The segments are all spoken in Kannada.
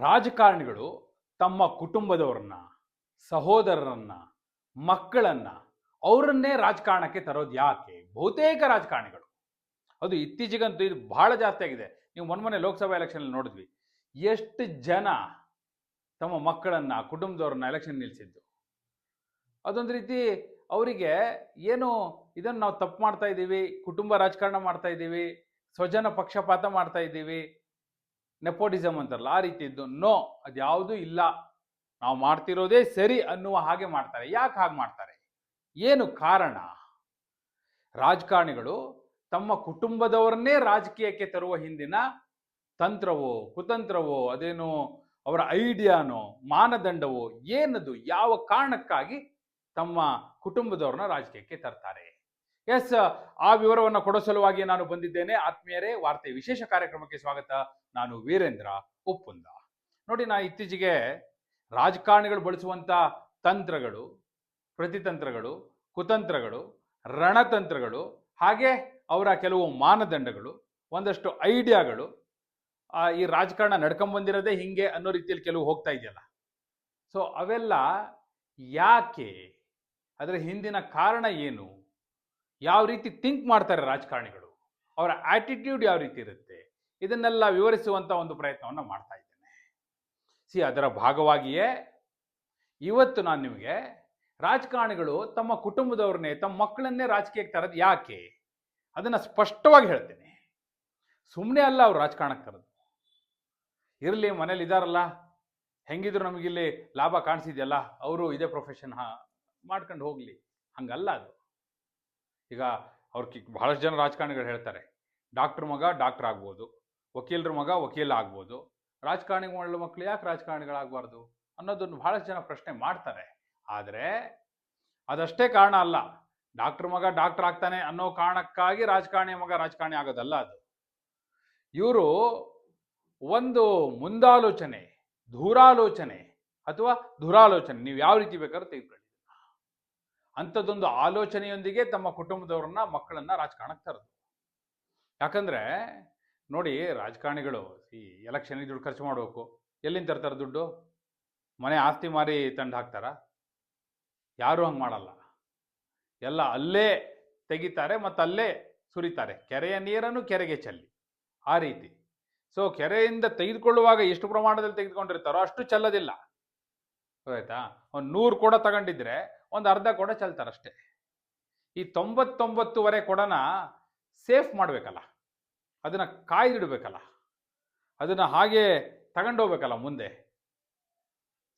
ರಾಜಕಾರಣಿಗಳು ತಮ್ಮ ಕುಟುಂಬದವ್ರನ್ನ, ಸಹೋದರರನ್ನ, ಮಕ್ಕಳನ್ನ ಅವರನ್ನೇ ರಾಜಕಾರಣಕ್ಕೆ ತರೋದು ಯಾಕೆ? ಬಹುತೇಕ ರಾಜಕಾರಣಿಗಳು. ಅದು ಇತ್ತೀಚೆಗಂತೂ ಇದು ಬಹಳ ಜಾಸ್ತಿ ಆಗಿದೆ. ನೀವು ಮೊನ್ನೆ ಲೋಕಸಭಾ ಎಲೆಕ್ಷನ್ ನೋಡಿದ್ವಿ. ಎಷ್ಟು ಜನ ತಮ್ಮ ಮಕ್ಕಳನ್ನ, ಕುಟುಂಬದವ್ರನ್ನ ಎಲೆಕ್ಷನ್ ನಿಲ್ಲಿಸಿದ್ದು. ಅದೊಂದು ರೀತಿ ಅವರಿಗೆ ಏನು ಇದನ್ನು ನಾವು ತಪ್ಪು ಮಾಡ್ತಾ ಇದ್ದೀವಿ, ಕುಟುಂಬ ರಾಜಕಾರಣ ಮಾಡ್ತಾ ಇದ್ದೀವಿ, ಸ್ವಜನ ಪಕ್ಷಪಾತ ಮಾಡ್ತಾ ಇದ್ದೀವಿ ನೆಪೋಟಿಸಮ್ ಅಂತಾರಲ್ಲ, ಆ ರೀತಿಯದ್ದು. ನೋ ಅದ್ಯಾವುದೂ ಇಲ್ಲ. ನಾವು ಮಾಡ್ತಿರೋದೇ ಸರಿ ಅನ್ನುವ ಹಾಗೆ ಮಾಡ್ತಾರೆ. ಯಾಕೆ ಹಾಗೆ ಮಾಡ್ತಾರೆ? ಏನು ಕಾರಣ? ರಾಜಕಾರಣಿಗಳು ತಮ್ಮ ಕುಟುಂಬದವರನ್ನೇ ರಾಜಕೀಯಕ್ಕೆ ತರುವ ಹಿಂದಿನ ತಂತ್ರವೋ, ಕುತಂತ್ರವೋ, ಅದೇನು ಅವರ ಐಡಿಯಾನೋ, ಮಾನದಂಡವೋ, ಏನದು ಯಾವ ಕಾರಣಕ್ಕಾಗಿ ತಮ್ಮ ಕುಟುಂಬದವ್ರನ್ನ ರಾಜಕೀಯಕ್ಕೆ ತರ್ತಾರೆ? ಎಸ್ ಆ ವಿವರವನ್ನು ಕೊಡೋ ಸಲುವಾಗಿ ನಾನು ಬಂದಿದ್ದೇನೆ. ಆತ್ಮೀಯರೇ, ವಾರ್ತೆ ವಿಶೇಷ ಕಾರ್ಯಕ್ರಮಕ್ಕೆ ಸ್ವಾಗತ. ನಾನು ವೀರೇಂದ್ರ ಉಪ್ಪುಂದ ನೋಡಿ, ನಾ ಇತ್ತೀಚೆಗೆ ರಾಜಕಾರಣಿಗಳು ಬಳಸುವಂತ ತಂತ್ರಗಳು, ಪ್ರತಿತಂತ್ರಗಳು, ಕುತಂತ್ರಗಳು, ರಣತಂತ್ರಗಳು, ಹಾಗೆ ಅವರ ಕೆಲವು ಮಾನದಂಡಗಳು, ಒಂದಷ್ಟು ಐಡಿಯಾಗಳು ಈ ರಾಜಕಾರಣ ನಡ್ಕೊಂಬಂದಿರೋದೇ ಹಿಂಗೆ ಅನ್ನೋ ರೀತಿಯಲ್ಲಿ ಕೆಲವು ಹೋಗ್ತಾ ಇದೆಯಲ್ಲ. ಸೊ ಅವೆಲ್ಲ ಯಾಕೆ? ಅದರ ಹಿಂದಿನ ಕಾರಣ ಏನು? ಯಾವ ರೀತಿ ಥಿಂಕ್ ಮಾಡ್ತಾರೆ ರಾಜಕಾರಣಿಗಳು? ಅವರ ಆಟಿಟ್ಯೂಡ್ ಯಾವ ರೀತಿ ಇರುತ್ತೆ? ಇದನ್ನೆಲ್ಲ ವಿವರಿಸುವಂತ ಒಂದು ಪ್ರಯತ್ನವನ್ನು ಮಾಡ್ತಾ ಇದ್ದೇನೆ. ಸಿ, ಅದರ ಭಾಗವಾಗಿಯೇ ಇವತ್ತು ನಾನು ನಿಮಗೆ ರಾಜಕಾರಣಿಗಳು ತಮ್ಮ ಕುಟುಂಬದವ್ರನ್ನೇ, ತಮ್ಮ ಮಕ್ಕಳನ್ನೇ ರಾಜಕೀಯಕ್ಕೆ ತರೋದು ಯಾಕೆ? ಅದನ್ನು ಸ್ಪಷ್ಟವಾಗಿ ಹೇಳ್ತೇನೆ. ಸುಮ್ಮನೆ ಅಲ್ಲ ಅವ್ರು ರಾಜಕಾರಣಕ್ಕೆ ತರೋದು. ಇರಲಿ, ಮನೇಲಿ ಇದಾರಲ್ಲ. ಹೆಂಗಿದ್ರು ನಮಗಿಲ್ಲಿ ಲಾಭ ಕಾಣಿಸಿದೆಯಲ್ಲ, ಅವರು ಇದೇ ಪ್ರೊಫೆಷನ್ ಹಾ, ಮಾಡ್ಕೊಂಡು ಹೋಗಲಿ. ಹಂಗಲ್ಲ ಅದು. ಈಗ ಅವ್ರ ಕಿ ಬಹಳಷ್ಟು ಜನ ರಾಜಕಾರಣಿಗಳು ಹೇಳ್ತಾರೆ, ಡಾಕ್ಟ್ರ್ ಮಗ ಡಾಕ್ಟರ್ ಆಗ್ಬೋದು, ವಕೀಲರ ಮಗ ವಕೀಲ ಆಗ್ಬೋದು, ರಾಜಕಾರಣಿ ಮಾಡಲು ಮಕ್ಕಳು ಯಾಕೆ ರಾಜಕಾರಣಿಗಳಾಗಬಾರ್ದು? ಅನ್ನೋದನ್ನು ಬಹಳಷ್ಟು ಜನ ಪ್ರಶ್ನೆ ಮಾಡ್ತಾರೆ. ಆದರೆ ಅದಷ್ಟೇ ಕಾರಣ ಅಲ್ಲ, ಡಾಕ್ಟ್ರ್ ಮಗ ಡಾಕ್ಟರ್ ಆಗ್ತಾನೆ ಅನ್ನೋ ಕಾರಣಕ್ಕಾಗಿ ರಾಜಕಾರಣಿ ಮಗ ರಾಜಕಾರಣಿ ಆಗೋದಲ್ಲ ಅದು. ಇವರು ಒಂದು ಮುಂದಾಲೋಚನೆ, ದೂರಾಲೋಚನೆ ಅಥವಾ ದುರಾಲೋಚನೆ, ನೀವು ಯಾವ ರೀತಿ ಬೇಕಾದ್ರೂ ತೆಗೆದುಕೊಳ್ಳಿ. ಅಂಥದ್ದೊಂದು ಆಲೋಚನೆಯೊಂದಿಗೆ ತಮ್ಮ ಕುಟುಂಬದವ್ರನ್ನ ಮಕ್ಕಳನ್ನ ರಾಜಕಾರಣಕ್ಕೆ ತರೋದು. ಯಾಕಂದ್ರೆ, ನೋಡಿ ರಾಜಕಾರಣಿಗಳು ಈ ಎಲೆಕ್ಷನ್ಗೆ ದುಡ್ಡು ಖರ್ಚು ಮಾಡಬೇಕು. ಎಲ್ಲಿಂದ ತರ್ತಾರೆ ದುಡ್ಡು? ಮನೆ ಆಸ್ತಿ ಮಾರಿ ತಂಡ ಹಾಕ್ತಾರ? ಯಾರೂ ಹಂಗೆ ಮಾಡಲ್ಲ. ಎಲ್ಲ ಅಲ್ಲೇ ತೆಗಿತಾರೆ ಮತ್ತು ಅಲ್ಲೇ ಸುರಿತಾರೆ. ಕೆರೆಯ ನೀರನ್ನು ಕೆರೆಗೆ ಚೆಲ್ಲಿ. ಆ ರೀತಿ. ಸೊ ಕೆರೆಯಿಂದ ತೆಗೆದುಕೊಳ್ಳುವಾಗ ಎಷ್ಟು ಪ್ರಮಾಣದಲ್ಲಿ ತೆಗೆದುಕೊಂಡಿರ್ತಾರೋ ಅಷ್ಟು ಚೆಲ್ಲೋದಿಲ್ಲ. ಆಯ್ತಾ? ಒಂದು ನೂರು ಕೊಡ ತಗೊಂಡಿದ್ರೆ ಒಂದು ಅರ್ಧ ಕೊಡ ಚೆಲ್ತಾರಷ್ಟೇ. ಈ ತೊಂಬತ್ತೊಂಬತ್ತುವರೆ ಕೊಡನ ಸೇಫ್ ಮಾಡಬೇಕಲ್ಲ. ಅದನ್ನು ಕಾಯ್ದಿಡಬೇಕಲ್ಲ. ಅದನ್ನು ಹಾಗೆ ತಗೊಂಡೋಗ್ಬೇಕಲ್ಲ ಮುಂದೆ.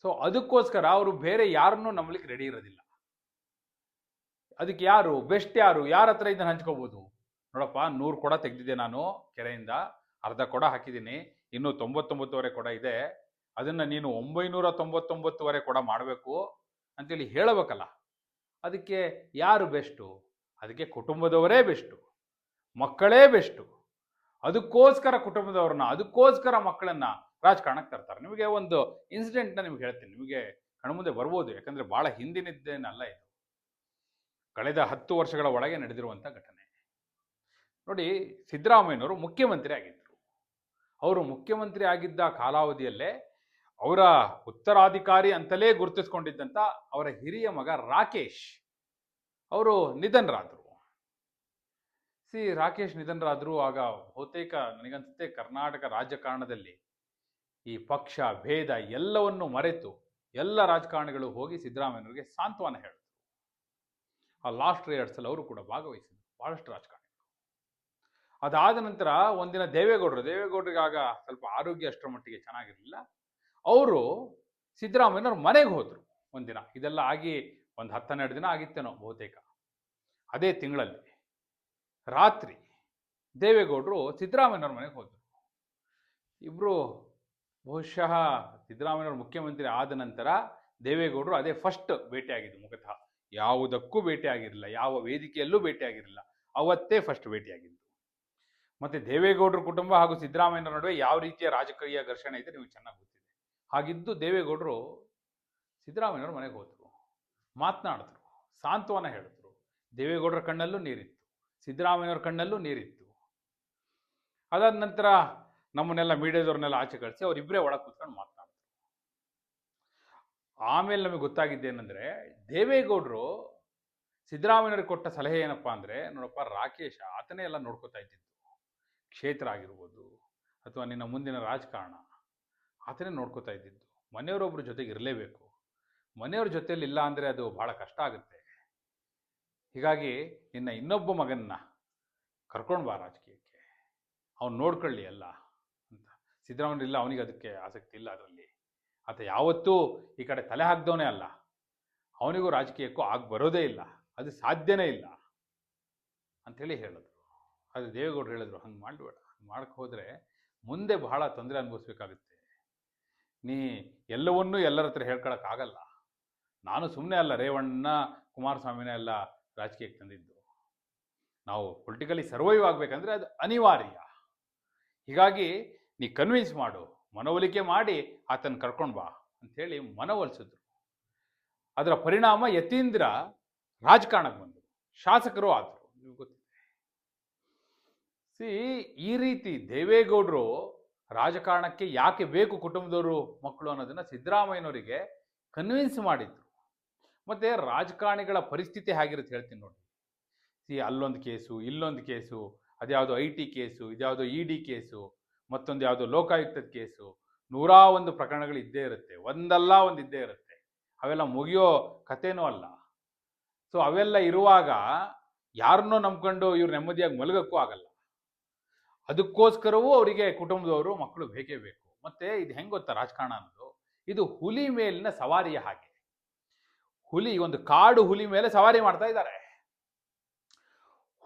ಸೊ ಅದಕ್ಕೋಸ್ಕರ ಅವರು ಬೇರೆ ಯಾರನ್ನೂ ನಂಬಲಿಕ್ಕೆ ರೆಡಿ ಇರೋದಿಲ್ಲ. ಅದಕ್ಕೆ ಯಾರು? ಬೆಸ್ಟ್ ಯಾರು? ಯಾರ ಹತ್ರ ಇದನ್ನು ಹಂಚ್ಕೋಬೋದು? ನೋಡಪ್ಪ, ನೂರು ಕೊಡ ತೆಗೆದಿದ್ದೆ ನಾನು ಕೆರೆಯಿಂದ. ಅರ್ಧ ಕೊಡ ಹಾಕಿದ್ದೀನಿ. ಇನ್ನೂ ತೊಂಬತ್ತೊಂಬತ್ತುವರೆ ಕೊಡ ಇದೆ. ಅದನ್ನು ನೀನು ಒಂಬೈನೂರ ತೊಂಬತ್ತೊಂಬತ್ತುವರೆ ಕೂಡ ಮಾಡಬೇಕು ಅಂತೇಳಿ ಹೇಳಬೇಕಲ್ಲ. ಅದಕ್ಕೆ ಯಾರು ಬೆಸ್ಟು? ಅದಕ್ಕೆ ಕುಟುಂಬದವರೇ ಬೆಸ್ಟು. ಮಕ್ಕಳೇ ಬೆಸ್ಟು. ಅದಕ್ಕೋಸ್ಕರ ಕುಟುಂಬದವ್ರನ್ನ, ಅದಕ್ಕೋಸ್ಕರ ಮಕ್ಕಳನ್ನ ರಾಜಕಾರಣಕ್ಕೆ ತರ್ತಾರೆ. ನಿಮಗೆ ಒಂದು ಇನ್ಸಿಡೆಂಟ್ನ ನಿಮ್ಗೆ ಹೇಳ್ತೀನಿ. ನಿಮಗೆ ಕಣ್ಮುಂದೆ ಬರ್ಬೋದು, ಯಾಕಂದ್ರೆ ಬಹಳ ಹಿಂದಿನಿದ್ದೇನಲ್ಲ ಇದು. ಕಳೆದ ಹತ್ತು ವರ್ಷಗಳ ಒಳಗೆ ನಡೆದಿರುವಂಥ ಘಟನೆ. ನೋಡಿ, ಸಿದ್ದರಾಮಯ್ಯನವರು ಮುಖ್ಯಮಂತ್ರಿ ಆಗಿದ್ದರು ಅವರು ಮುಖ್ಯಮಂತ್ರಿ ಆಗಿದ್ದ ಕಾಲಾವಧಿಯಲ್ಲೇ ಅವರ ಉತ್ತರಾಧಿಕಾರಿ ಅಂತಲೇ ಗುರುತಿಸ್ಕೊಂಡಿದ್ದಂಥ ಅವರ ಹಿರಿಯ ಮಗ ರಾಕೇಶ್, ಅವರು ನಿಧನರಾದರು. ಸಿ, ರಾಕೇಶ್ ನಿಧನರಾದರು, ಆಗ ಬಹುತೇಕ ನನಗನ್ಸುತ್ತೆ ಕರ್ನಾಟಕ ರಾಜಕಾರಣದಲ್ಲಿ ಈ ಪಕ್ಷ, ಭೇದ ಎಲ್ಲವನ್ನು ಮರೆತು ಎಲ್ಲ ರಾಜಕಾರಣಿಗಳು ಹೋಗಿ ಸಿದ್ದರಾಮಯ್ಯನವರಿಗೆ ಸಾಂತ್ವನ ಹೇಳಿದ್ರು. ಆ ಲಾಸ್ಟ್ ರೇಯರ್ಸಲ್ಲಿ ಅವರು ಕೂಡ ಭಾಗವಹಿಸಿದ್ರು, ಬಹಳಷ್ಟು ರಾಜಕಾರಣಿಗಳು. ಅದಾದ ನಂತರ ಒಂದಿನ ದೇವೇಗೌಡರು ದೇವೇಗೌಡರಿಗೆ ಸ್ವಲ್ಪ ಆರೋಗ್ಯ ಅಷ್ಟರ ಮಟ್ಟಿಗೆ ಚೆನ್ನಾಗಿರಲಿಲ್ಲ. ಅವರು ಸಿದ್ದರಾಮಯ್ಯನವ್ರ ಮನೆಗೆ ಹೋದರು ಒಂದಿನ ಇದೆಲ್ಲ ಆಗಿ ಒಂದು ಹತ್ತೆರಡು ದಿನ ಆಗಿತ್ತೇನೋ ಬಹುತೇಕ. ಅದೇ ತಿಂಗಳಲ್ಲಿ ರಾತ್ರಿ ದೇವೇಗೌಡರು ಸಿದ್ದರಾಮಯ್ಯನವ್ರ ಮನೆಗೆ ಹೋದರು. ಇಬ್ಬರು ಬಹುಶಃ ಸಿದ್ದರಾಮಯ್ಯನವರು ಮುಖ್ಯಮಂತ್ರಿ ಆದ ನಂತರ ದೇವೇಗೌಡರು ಅದೇ ಫಸ್ಟ್ ಭೇಟಿಯಾಗಿದ್ದು ಮುಖತಃ. ಯಾವುದಕ್ಕೂ ಭೇಟಿಯಾಗಿರಲಿಲ್ಲ, ಯಾವ ವೇದಿಕೆಯಲ್ಲೂ ಭೇಟಿಯಾಗಿರಲಿಲ್ಲ. ಅವತ್ತೇ ಫಸ್ಟ್ ಭೇಟಿಯಾಗಿದ್ದು. ಮತ್ತೆ ದೇವೇಗೌಡರ ಕುಟುಂಬ ಹಾಗೂ ಸಿದ್ದರಾಮಯ್ಯನವರ ನಡುವೆ ಯಾವ ರೀತಿಯ ರಾಜಕೀಯ ಘರ್ಷಣೆ ಇದೆ ನಿಮಗೆ ಚೆನ್ನಾಗಿ ಗೊತ್ತಿದೆ. ಹಾಗಿದ್ದು ದೇವೇಗೌಡರು ಸಿದ್ದರಾಮಯ್ಯವ್ರ ಮನೆಗೆ ಹೋದರು, ಮಾತನಾಡಿದ್ರು, ಸಾಂತ್ವನ ಹೇಳಿದ್ರು. ದೇವೇಗೌಡರ ಕಣ್ಣಲ್ಲೂ ನೀರಿತ್ತು ಸಿದ್ದರಾಮಯ್ಯವ್ರ ಕಣ್ಣಲ್ಲೂ ನೀರಿತ್ತು. ಅದಾದ ನಂತರ ನಮ್ಮನ್ನೆಲ್ಲ ಮೀಡಿಯಾದವ್ರನ್ನೆಲ್ಲ ಆಚೆ ಕಳಿಸಿ ಅವರಿಬ್ಬರೇ ಒಳಗೆ ಕೂತ್ಕೊಂಡು ಮಾತನಾಡಿದ್ರು. ಆಮೇಲೆ ನಮಗೆ ಗೊತ್ತಾಗಿದ್ದೇನೆಂದರೆ ದೇವೇಗೌಡರು ಸಿದ್ದರಾಮಯ್ಯವ್ರಿಗೆ ಕೊಟ್ಟ ಸಲಹೆ ಏನಪ್ಪಾ ಅಂದರೆ, ನೋಡಪ್ಪ ರಾಕೇಶ ಆತನೇ ಎಲ್ಲ ನೋಡ್ಕೋತಾ ಇದ್ದಿದ್ದು. ಕ್ಷೇತ್ರ ಆಗಿರ್ಬೋದು, ಅಥವಾ ನಿನ್ನ ಮುಂದಿನ ರಾಜಕಾರಣ ಆತನೇ ನೋಡ್ಕೋತಾ ಇದ್ದಿದ್ದು. ಮನೆಯವರೊಬ್ಬರ ಜೊತೆಗೆ ಇರಲೇಬೇಕು. ಮನೆಯವ್ರ ಜೊತೆಯಲ್ಲಿ ಇಲ್ಲ ಅಂದರೆ ಅದು ಬಹಳ ಕಷ್ಟ ಆಗುತ್ತೆ. ಹೀಗಾಗಿ ನಿನ್ನ ಇನ್ನೊಬ್ಬ ಮಗನ್ನ ಕರ್ಕೊಂಡು ಬಾ ರಾಜಕೀಯಕ್ಕೆ. ಅವ್ನು ನೋಡ್ಕೊಳ್ಳಿ ಅಲ್ಲ ಅಂತ. ಸಿದ್ದರಾಮಯ್ಯ ಇಲ್ಲ, ಅವನಿಗೆ ಅದಕ್ಕೆ ಆಸಕ್ತಿ ಇಲ್ಲ ಅದರಲ್ಲಿ. ಆತ ಯಾವತ್ತೂ ಈ ಕಡೆ ತಲೆ ಹಾಕ್ದವನೇ ಅಲ್ಲ. ಅವನಿಗೂ ರಾಜಕೀಯಕ್ಕೂ ಆಗ ಬರೋದೇ ಇಲ್ಲ. ಅದು ಸಾಧ್ಯನೇ ಇಲ್ಲ ಅಂಥೇಳಿ ಹೇಳಿದ್ರು. ಅದು ದೇವೇಗೌಡರು ಹೇಳಿದ್ರು, ಹಂಗೆ ಮಾಡಬೇಡ, ಹಂಗೆ ಮಾಡಕ್ಕೆ ಹೋದರೆ ಮುಂದೆ ಬಹಳ ತೊಂದರೆ ಅನುಭವಿಸ್ಬೇಕಾಗುತ್ತೆ. ನೀ ಎಲ್ಲವನ್ನೂ ಎಲ್ಲರ ಹತ್ರ ಹೇಳ್ಕೊಳಕ್ಕಾಗಲ್ಲ. ನಾನು ಸುಮ್ಮನೆ ಅಲ್ಲ, ರೇವಣ್ಣ ಕುಮಾರಸ್ವಾಮಿನೇ ಎಲ್ಲ ರಾಜಕೀಯಕ್ಕೆ ತಂದಿದ್ದು. ನಾವು ಪೊಲಿಟಿಕಲಿ ಸರ್ವೈವ್ ಆಗಬೇಕಂದ್ರೆ ಅದು ಅನಿವಾರ್ಯ. ಹೀಗಾಗಿ ನೀ ಕನ್ವಿನ್ಸ್ ಮಾಡು, ಮನವೊಲಿಕೆ ಮಾಡಿ ಆತನ ಕರ್ಕೊಂಡು ಬಾ ಅಂಥೇಳಿ ಮನವೊಲಿಸಿದ್ರು. ಅದರ ಪರಿಣಾಮ ಯತೀಂದ್ರ ರಾಜಕಾರಣಕ್ಕೆ ಬಂದರು. ಶಾಸಕರು ಆದರು ಗೊತ್ತಿದೆ. ಸಿ ಈ ರೀತಿ ದೇವೇಗೌಡರು ರಾಜಕಾರಣಕ್ಕೆ ಯಾಕೆ ಬೇಕು ಕುಟುಂಬದವರು ಮಕ್ಕಳು ಅನ್ನೋದನ್ನು ಸಿದ್ದರಾಮಯ್ಯನವರಿಗೆ ಕನ್ವಿನ್ಸ್ ಮಾಡಿದ್ರು. ಮತ್ತು ರಾಜಕಾರಣಿಗಳ ಪರಿಸ್ಥಿತಿ ಹೇಗಿರುತ್ತೆ ಹೇಳ್ತೀನಿ ನೋಡಿ. ಸಿ ಅಲ್ಲೊಂದು ಕೇಸು, ಇಲ್ಲೊಂದು ಕೇಸು, ಅದ್ಯಾವುದೋ ಐ ಟಿ ಕೇಸು, ಇದ್ಯಾವುದೋ ಇ ಡಿ ಕೇಸು, ಮತ್ತೊಂದು ಯಾವುದೋ ಲೋಕಾಯುಕ್ತದ ಕೇಸು, ನೂರಾ ಒಂದು ಪ್ರಕರಣಗಳು ಇದ್ದೇ ಇರುತ್ತೆ, ಒಂದಲ್ಲ ಒಂದು ಇದ್ದೇ ಇರುತ್ತೆ. ಅವೆಲ್ಲ ಮುಗಿಯೋ ಕಥೆನೂ ಅಲ್ಲ. ಸೊ ಅವೆಲ್ಲ ಇರುವಾಗ ಯಾರನ್ನೋ ನಂಬ್ಕೊಂಡು ಇವ್ರು ನೆಮ್ಮದಿಯಾಗಿ ಮಲಗಕ್ಕೂ ಆಗಲ್ಲ. ಅದಕ್ಕೋಸ್ಕರವೂ ಅವರಿಗೆ ಕುಟುಂಬದವರು ಮಕ್ಕಳು ಬೇಕೇ ಬೇಕು. ಮತ್ತೆ ಇದು ಹೆಂಗೆ ಗೊತ್ತಾ ರಾಜಕಾರಣ ಅನ್ನೋದು? ಇದು ಹುಲಿ ಮೇಲಿನ ಸವಾರಿಯ ಹಾಗೆ. ಹುಲಿ ಒಂದು ಕಾಡು ಹುಲಿ ಮೇಲೆ ಸವಾರಿ ಮಾಡ್ತಾ ಇದ್ದಾರೆ.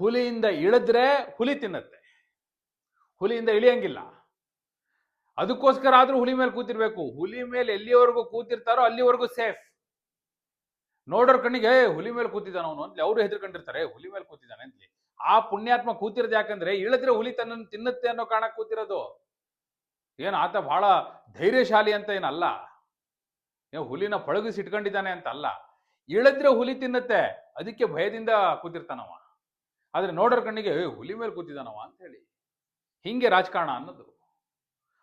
ಹುಲಿಯಿಂದ ಇಳಿದ್ರೆ ಹುಲಿ ತಿನ್ನತ್ತೆ. ಹುಲಿಯಿಂದ ಇಳಿಯಂಗಿಲ್ಲ. ಅದಕ್ಕೋಸ್ಕರ ಆದ್ರೂ ಹುಲಿ ಮೇಲೆ ಕೂತಿರ್ಬೇಕು. ಹುಲಿ ಮೇಲೆ ಎಲ್ಲಿವರೆಗೂ ಕೂತಿರ್ತಾರೋ ಅಲ್ಲಿವರೆಗೂ ಸೇಫ್. ನೋಡೋರ್ ಕಣ್ಣಿಗೆ "ಏ, ಹುಲಿ ಮೇಲೆ ಕೂತಿದ್ದಾನ ಅವನು ಅಂತ ಅವರು ಹೆದರ್ಕೊಂಡಿರ್ತಾರೆ ಹುಲಿ ಮೇಲೆ ಕೂತಿದ್ದಾನೆ ಅಂತಲಿ. ಆ ಪುಣ್ಯಾತ್ಮ ಕೂತಿರೋದು ಯಾಕಂದ್ರೆ ಇಳಿದ್ರೆ ಹುಲಿ ತನ್ನನ್ನು ತಿನ್ನುತ್ತೆ ಅನ್ನೋ ಕಾರಣಕ್ಕೆ ಕೂತಿರೋದು. ಏನು ಆತ ಬಹಳ ಧೈರ್ಯಶಾಲಿ ಅಂತ ಏನಲ್ಲ. ಏನು ಹುಲಿನ ಪಳಗಿಸಿ ಇಟ್ಕೊಂಡಿದ್ದಾನೆ ಅಂತ ಅಲ್ಲ ಇಳಿದ್ರೆ ಹುಲಿ ತಿನ್ನತ್ತೆ ಅದಕ್ಕೆ ಭಯದಿಂದ ಕೂತಿರ್ತಾನವ. ಆದ್ರೆ ನೋಡೋರ್ ಕಣ್ಣಿಗೆ "ಏ, ಹುಲಿ ಮೇಲೆ ಕೂತಿದ್ದಾನವ? ಅಂತ ಹೇಳಿ. ಹಿಂಗೆ ರಾಜಕಾರಣ ಅನ್ನೋದು.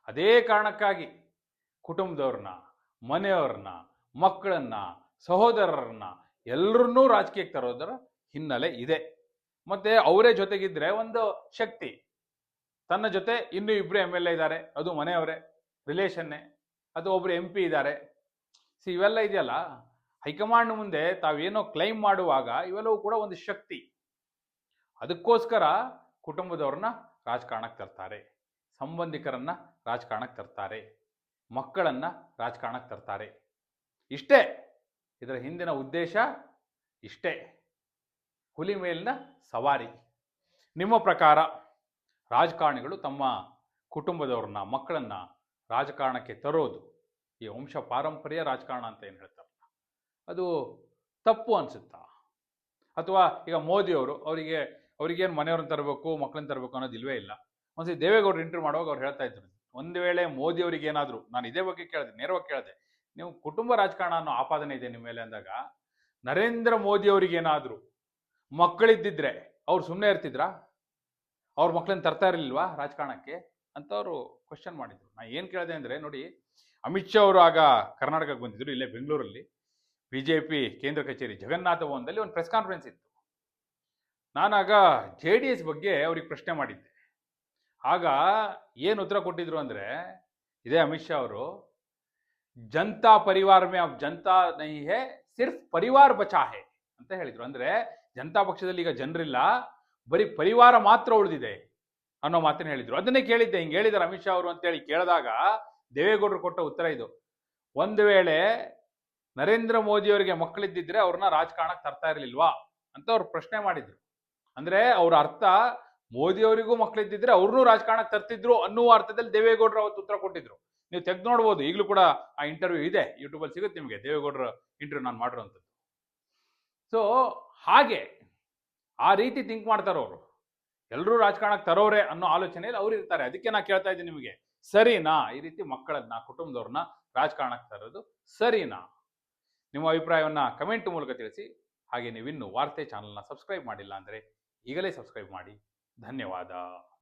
ಅದೇ ಕಾರಣಕ್ಕಾಗಿ ಕುಟುಂಬದವ್ರನ್ನ ಮನೆಯವ್ರನ್ನ ಮಕ್ಕಳನ್ನ ಸಹೋದರರನ್ನ ಎಲ್ಲರನ್ನೂ ರಾಜಕೀಯಕ್ಕೆ ತರೋದರ ಹಿನ್ನೆಲೆ ಇದೆ. ಮತ್ತೆ ಅವರೇ ಜೊತೆಗಿದ್ರೆ ಒಂದು ಶಕ್ತಿ. ತನ್ನ ಜೊತೆ ಇನ್ನು ಇಬ್ರು ಎಂ ಎಲ್ ಎ ಇದ್ದಾರೆ. ಅದು ಮನೆಯವರೇ ರಿಲೇಷನ್ನೇ ಅದು ಒಬ್ರು ಎಂ ಪಿ ಇದ್ದಾರೆ. ಸಿ ಇವೆಲ್ಲ ಇದೆಯಲ್ಲ? ಹೈಕಮಾಂಡ್ ಮುಂದೆ ತಾವೇನೋ ಕ್ಲೈಮ್ ಮಾಡುವಾಗ ಇವೆಲ್ಲವೂ ಕೂಡ ಒಂದು ಶಕ್ತಿ. ಅದಕ್ಕೋಸ್ಕರ ಕುಟುಂಬದವ್ರನ್ನ ರಾಜಕಾರಣಕ್ಕೆ ತರ್ತಾರೆ. ಸಂಬಂಧಿಕರನ್ನ ರಾಜಕಾರಣಕ್ಕೆ ತರ್ತಾರೆ. ಮಕ್ಕಳನ್ನ ರಾಜಕಾರಣಕ್ಕೆ ತರ್ತಾರೆ. ಇಷ್ಟೇ. ಇದರ ಹಿಂದಿನ ಉದ್ದೇಶ ಇಷ್ಟೇ. ಹುಲಿ ಮೇಲಿನ ಸವಾರಿ. ನಿಮ್ಮ ಪ್ರಕಾರ ರಾಜಕಾರಣಿಗಳು ತಮ್ಮ ಕುಟುಂಬದವ್ರನ್ನ, ಮಕ್ಕಳನ್ನ ರಾಜಕಾರಣಕ್ಕೆ ತರೋದು ಈ ವಂಶ ಪಾರಂಪರ್ಯ ರಾಜಕಾರಣ ಅಂತ ಏನು ಹೇಳ್ತಾರಲ್ಲ, ಅದು ತಪ್ಪು ಅನ್ಸುತ್ತಾ? ಅಥವಾ ಈಗ ಮೋದಿಯವರು ಅವರಿಗೆ, ಅವ್ರಿಗೇನು ಮನೆಯವ್ರನ್ನ ತರಬೇಕು, ಮಕ್ಕಳನ್ನ ತರಬೇಕು ಅನ್ನೋದು ಇಲ್ವೇ ಇಲ್ಲ. ಒಂದ್ಸತಿ ದೇವೇಗೌಡರು ಇಂಟರ್ವ್ಯೂ ಮಾಡುವಾಗ ಅವ್ರು ಹೇಳ್ತಾ ಇದ್ರು, ಒಂದು ವೇಳೆ ಮೋದಿ ಅವರಿಗೆ ಏನಾದರೂ, ನಾನು ಇದೇ ಬಗ್ಗೆ ಕೇಳಿದೆ, ನೇರವಾಗಿ ಕೇಳಿದೆ, ನೀವು ಕುಟುಂಬ ರಾಜಕಾರಣ ಅನ್ನೋ ಆಪಾದನೆ ಇದೆ ನಿಮ್ಮ ಮೇಲೆ ಅಂದಾಗ, ನರೇಂದ್ರ ಮೋದಿ ಅವರಿಗೆ ಏನಾದ್ರು ಮಕ್ಕಳಿದ್ದಿದ್ರೆ ಅವ್ರು ಸುಮ್ಮನೆ ಇರ್ತಿದ್ರಾ? ಅವ್ರ ಮಕ್ಕಳನ್ನ ತರ್ತಾ ಇರಲಿಲ್ವಾ ರಾಜಕಾರಣಕ್ಕೆ? ಅಂತ ಅವರು ಕ್ವಶನ್ ಮಾಡಿದ್ರು. ನಾ ಏನು ಕೇಳಿದೆ ಅಂದರೆ ನೋಡಿ, ಅಮಿತ್ ಶಾ ಅವರು ಆಗ ಕರ್ನಾಟಕಕ್ಕೆ ಬಂದಿದ್ರು, ಇಲ್ಲೇ ಬೆಂಗಳೂರಲ್ಲಿ. ಬಿಜೆಪಿ ಕೇಂದ್ರ ಕಚೇರಿ ಜಗನ್ನಾಥ ಭವನದಲ್ಲಿ ಒಂದು ಪ್ರೆಸ್ ಕಾನ್ಫರೆನ್ಸ್ ಇತ್ತು. ನಾನಾಗ ಜೆ ಡಿ ಎಸ್ ಬಗ್ಗೆ ಅವ್ರಿಗೆ ಪ್ರಶ್ನೆ ಮಾಡಿದ್ದೆ. ಆಗ ಏನು ಉತ್ತರ ಕೊಟ್ಟಿದ್ರು ಅಂದ್ರೆ, ಇದೇ ಅಮಿತ್ ಶಾ ಅವರು, ಜನತಾ ಪರಿವಾರ ಮೇ ಆಫ್ ಜನತಾ ನೈಹೆ ಹೇ, ಸಿರ್ಫ್ ಪರಿವಾರ ಬಚಾ ಹೇ ಅಂತ ಹೇಳಿದ್ರು. ಅಂದ್ರೆ ಜನತಾ ಪಕ್ಷದಲ್ಲಿ ಈಗ ಜನರಿಲ್ಲ, ಬರೀ ಪರಿವಾರ ಮಾತ್ರ ಉಳಿದಿದೆ ಅನ್ನೋ ಮಾತನ್ನ ಹೇಳಿದ್ರು. ಅದನ್ನೇ ಕೇಳಿದ್ದೆ, ಹಿಂಗೆ ಹೇಳಿದ್ರು ಅಮಿತ್ ಶಾ ಅವರು ಅಂತೇಳಿ ಕೇಳಿದಾಗ ದೇವೇಗೌಡರು ಕೊಟ್ಟ ಉತ್ತರ ಇದು. ಒಂದು ವೇಳೆ ನರೇಂದ್ರ ಮೋದಿ ಅವರಿಗೆ ಮಕ್ಕಳಿದ್ದಿದ್ರೆ ಅವ್ರನ್ನ ರಾಜಕಾರಣಕ್ಕೆ ತರ್ತಾ ಇರಲಿಲ್ವಾ ಅಂತ ಅವ್ರು ಪ್ರಶ್ನೆ ಮಾಡಿದ್ರು. ಅಂದ್ರೆ ಅವ್ರ ಅರ್ಥ ಮೋದಿ ಅವರಿಗೂ ಮಕ್ಕಳಿದ್ದಿದ್ರೆ ಅವ್ರನ್ನೂ ರಾಜಕಾರಣಕ್ಕೆ ತರ್ತಿದ್ರು ಅನ್ನುವ ಅರ್ಥದಲ್ಲಿ ದೇವೇಗೌಡರು ಅವತ್ತು ಉತ್ತರ ಕೊಟ್ಟಿದ್ರು. ನೀವು ತೆಗೆದು ನೋಡ್ಬೋದು, ಈಗಲೂ ಕೂಡ ಆ ಇಂಟರ್ವ್ಯೂ ಇದೆ. ಯೂಟ್ಯೂಬಲ್ಲಿ ಸಿಗುತ್ತೆ ನಿಮಗೆ. ದೇವೇಗೌಡರ ಇಂಟರ್ವ್ಯೂ ನಾನು ಮಾಡಿರುವಂಥದ್ದು ಸೊ ಹಾಗೆ ಆ ರೀತಿ ಥಿಂಕ್ ಮಾಡ್ತಾರೆ ಅವರು. ಎಲ್ಲರೂ ರಾಜಕಾರಣಕ್ಕೆ ತರೋರೆ ಅನ್ನೋ ಆಲೋಚನೆಯಲ್ಲಿ ಅವ್ರು ಇರ್ತಾರೆ. ಅದಕ್ಕೆ ನಾ ಕೇಳ್ತಾ ಇದ್ದೀನಿ ನಿಮಗೆ. ಸರಿನಾ? ಈ ರೀತಿ ಮಕ್ಕಳನ್ನ, ಕುಟುಂಬದವ್ರನ್ನ ರಾಜಕಾರಣಕ್ಕೆ ತರೋದು ಸರಿನಾ? ನಿಮ್ಮ ಅಭಿಪ್ರಾಯವನ್ನ ಕಮೆಂಟ್ ಮೂಲಕ ತಿಳಿಸಿ. ಹಾಗೆ ನೀವಿನ್ನು ವಾರ್ತೆ ಚಾನಲ್ನ ಸಬ್ಸ್ಕ್ರೈಬ್ ಮಾಡಿಲ್ಲ ಅಂದರೆ ಈಗಲೇ ಸಬ್ಸ್ಕ್ರೈಬ್ ಮಾಡಿ. ಧನ್ಯವಾದ.